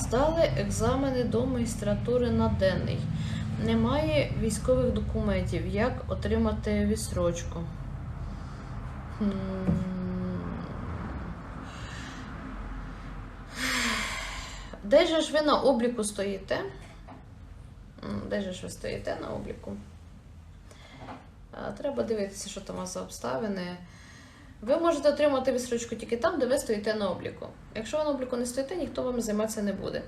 Здали екзамени до магістратури на денний. Немає військових документів. Як отримати відсрочку? Де ж ви на обліку стоїте? Де ж ви стоїте на обліку? Треба дивитися, що там за обставини. Ви можете отримати відсрочку тільки там, де ви стоїте на обліку. Якщо ви на обліку не стоїте, ніхто вам займатися не буде.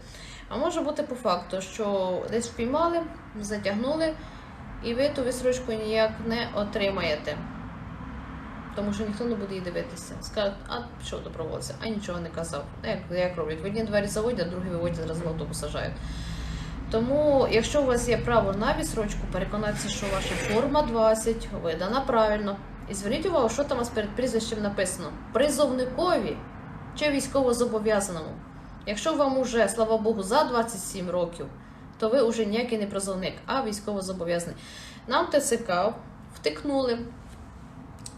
А може бути по факту, що десь впіймали, затягнули, і ви ту відсрочку ніяк не отримаєте. Тому що ніхто не буде її дивитися. Скажуть, а що добровольця? А нічого не казав. Як, як роблять? В одні двері заводять, а другі виводять, зразу в автобус сажають. Тому, якщо у вас є право на відсрочку, переконайтеся, що ваша форма 20 видана правильно. І зверніть увагу, що там у вас перед прізвищем написано: призовникові чи військовозобов'язаному. Якщо вам уже, слава Богу, за 27 років, то ви вже ніякий не призовник, а військовозобов'язаний. Нам ТЦК втикнули,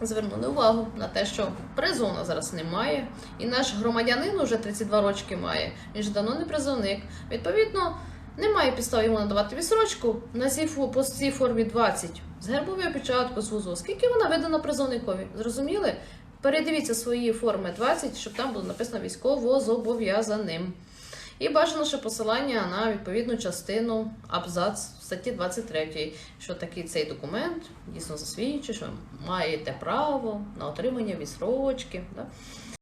звернули увагу на те, що призову зараз немає, і наш громадянин уже 32 рочки має. Він ж давно не призовник. Відповідно, немає підстав йому надавати відсрочку на цій по цій формі 20 з гербовою печаткою з вузу. Скільки вона видана призовникові? Зрозуміли? Передивіться свої форми 20, щоб там було написано військово-зобов'язаним. І бажано ще посилання на відповідну частину абзац статті 23, що такий цей документ дійсно засвідчує, що ви маєте право на отримання відсрочки. Да?